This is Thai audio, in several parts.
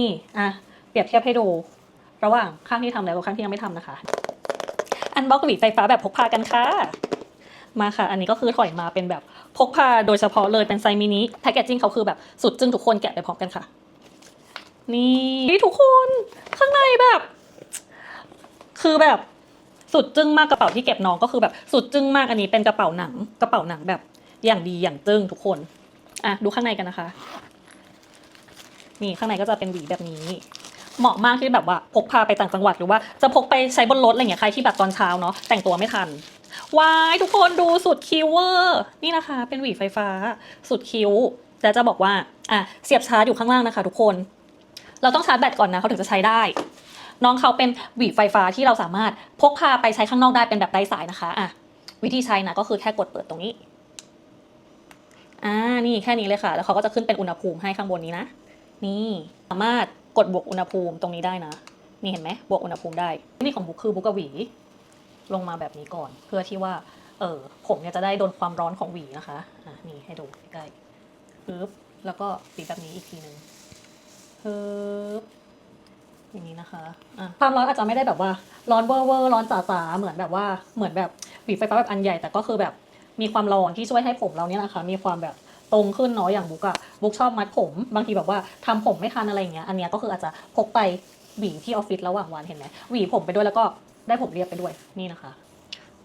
นี่อะเปรียบเทียบให้ดู ระหว่างข้างที่ทำแล้วกับข้างที่ยังไม่ทำนะคะ อันบล็อกหวีไฟฟ้าแบบพกพากันค่ะ มาค่ะ อันนี้ก็คือถอยมาเป็นแบบพกพาโดยเฉพาะเลยเป็นไซส์มินิแพคเกจจิ้งเขาคือแบบสุดจึ้งทุกคนแกะไปพร้อมกันค่ะ นี่ทุกคนข้างในแบบ คือแบบสุดจึ้งมากกระเป๋าที่เก็บน้องก็คือแบบสุดจึ้งมากอันนี้เป็นกระเป๋าหนัง กระเป๋าหนังแบบอย่างดีอย่างจึ้งทุกคน อะดูข้างในกันนะคะ นี่ข้างในก็จะเป็นหวีแบบนี้ เหมาะมากที่แบบว่าพกพาไปต่างจังหวัดหรือว่าจะพกไปใช้บนรถอะไรเงี้ยใครที่แบบตอนเช้าเนาะแต่งตัวไม่ทันว้ายทุกคนดูสุดคิวเวอร์นี่นะคะ เป็นหวีไฟฟ้า สุดคิ้วแล้วจะบอกว่าอะเสียบชาร์จอยู่ข้างล่างนะคะ ทุกคน เราต้องชาร์จแบตก่อนนะเขาถึงจะใช้ได้ น้องเขาเป็นหวีไฟฟ้าที่เราสามารถพกพาไปใช้ข้างนอกได้เป็นแบบไร้สายนะคะอะวิธีใช้นะก็คือแค่กดเปิดตรงนี้อ่านี่แค่นี้เลยค่ะ แล้วเขาก็จะขึ้นเป็นอุณหภูมิให้ข้างบนนี้นะ นี่สามารถกดบวกอุณหภูมิตรงนี้ได้นะ นี่เห็นไหมบวกอุณหภูมิได้นี่ของบุกคือบุกกับหวีลงมาแบบนี้ก่อน เพื่อที่ว่าเออผมเนี่ยจะได้โดนความร้อนของหวีนะคะอะนี่ให้ดูใกล้ๆปึ๊บแล้วก็สีแบบนี้อีกทีหนึ่งปึ๊บอย่างนี้นะคะอะความร้อนอาจจะไม่ได้แบบว่าร้อนเวอร์เวอร์ร้อนจ๋าๆเหมือนแบบว่าเหมือนแบบหวีไฟฟ้าแบบอันใหญ่ แต่ก็คือแบบมีความร้อนที่ช่วยให้ผมเราเนี่ยนะคะ มีความแบบ ตรงขึ้นเนาะอย่างบุกอะบุกชอบมัดผมบางทีแบบว่าทำผมไม่ทันอะไรอย่างเงี้ยอันเนี้ยก็คืออาจจะพกไปหวีที่ออฟฟิศระหว่างวันเห็นไหมหวีผมไปด้วยแล้วก็ได้ผมเรียบไปด้วยนี่นะคะ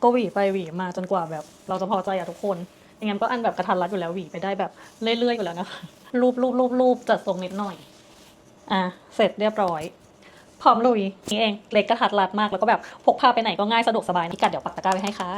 ก็หวีไปหวีมาจนกว่าแบบ เราจะพอใจอะทุกคนอย่างงั้นก็อันแบบกระทันรัดอยู่แล้วหวีไปได้แบบเรื่อยๆอยู่แล้วนะคะรูปรูปรูปรูปจัดทรงนิดหน่อยอะเสร็จเรียบร้อยพร้อมลุยนี่เองเล็กกระทัดรัดมากแล้วก็แบบพกพาไปไหนก็ง่ายสะดวกสบายนี่กัดเดี๋ยวปักตะกร้าไว้ให้ค่ะ